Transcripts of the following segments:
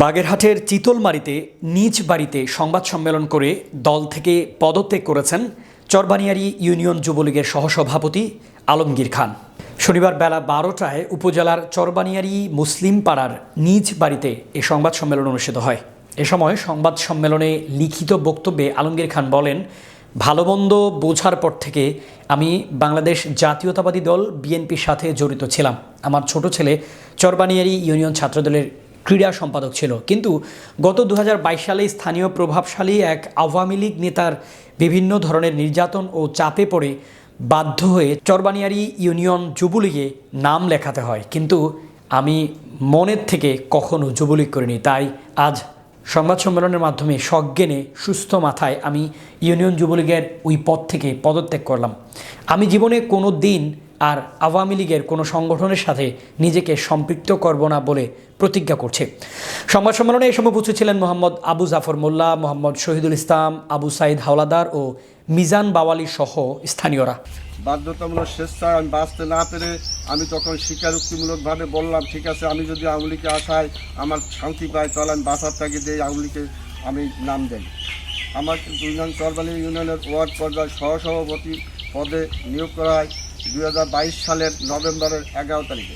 বাগেরহাটের চিতলমারিতে নিজ বাড়িতে সংবাদ সম্মেলন করে দল থেকে পদত্যাগ করেছেন চরবানিয়ারি ইউনিয়ন যুবলীগের সহসভাপতি আলমগীর খান। শনিবার বেলা বারোটায় উপজেলার চরবানিয়ারি মুসলিম পাড়ার নিজ বাড়িতে এ সংবাদ সম্মেলন অনুষ্ঠিত হয়। এ সময় সংবাদ সম্মেলনে লিখিত বক্তব্যে আলমগীর খান বলেন, ভালো মন্দ বোঝার পর থেকে আমি বাংলাদেশ জাতীয়তাবাদী দল বিএনপির সাথে জড়িত ছিলাম। আমার ছোট ছেলে চরবানিয়ারি ইউনিয়ন ছাত্রদলের ক্রীড়া সম্পাদক ছিল। কিন্তু গত দু হাজার বাইশ সালে স্থানীয় প্রভাবশালী এক আওয়ামী লীগ নেতার বিভিন্ন ধরনের নির্যাতন ও চাপে পড়ে বাধ্য হয়ে চরবানিয়ারি ইউনিয়ন যুবলীগে নাম লেখাতে হয়। কিন্তু আমি মনের থেকে কখনো যুবলীগ করিনি। তাই আজ সংবাদ সম্মেলনের মাধ্যমে সজ্ঞানে সুস্থ মাথায় আমি ইউনিয়ন যুবলীগের ওই পদ থেকে পদত্যাগ করলাম। আমি জীবনে কোনো দিন আর আওয়ামী লীগের কোনো সংগঠনের সাথে নিজেকে সম্পৃক্ত করব না বলে প্রতিজ্ঞা করছে। সংবাদ সম্মেলনে এই সময় উপস্থিত ছিলেন মোহাম্মদ আবু জাফর মোল্লা, মোহাম্মদ শহীদুল ইসলাম, আবু সাইদ হাওলাদার ও মিজান বাওয়ালি সহ স্থানীয়রা। বাধ্যতামূলক স্বেচ্ছায় আমি বাঁচতে না পেরে আমি তখন স্বীকারোক্তিমূলকভাবে বললাম, ঠিক আছে, আমি যদি আওয়ামীকে আসায় আমার শান্তি পাই, তাহলে আমি বাঁচার তাকে দিয়ে আওয়ামীকে আমি নাম দেন আমার ইউনিয়ন চরবালি ইউনিয়নের ওয়ার্ড পর্যায়ে সহসভাপতি পদে নিয়োগ করা হয়। দুই হাজার বাইশ সালের নভেম্বরের এগারো তারিখে।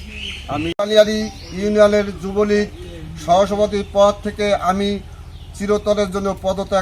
আমি কালিয়ারি ইউনিয়নের যুবলীগ সহসভাপতির পদ থেকে আমি চিরতরের জন্য পদত্যাগ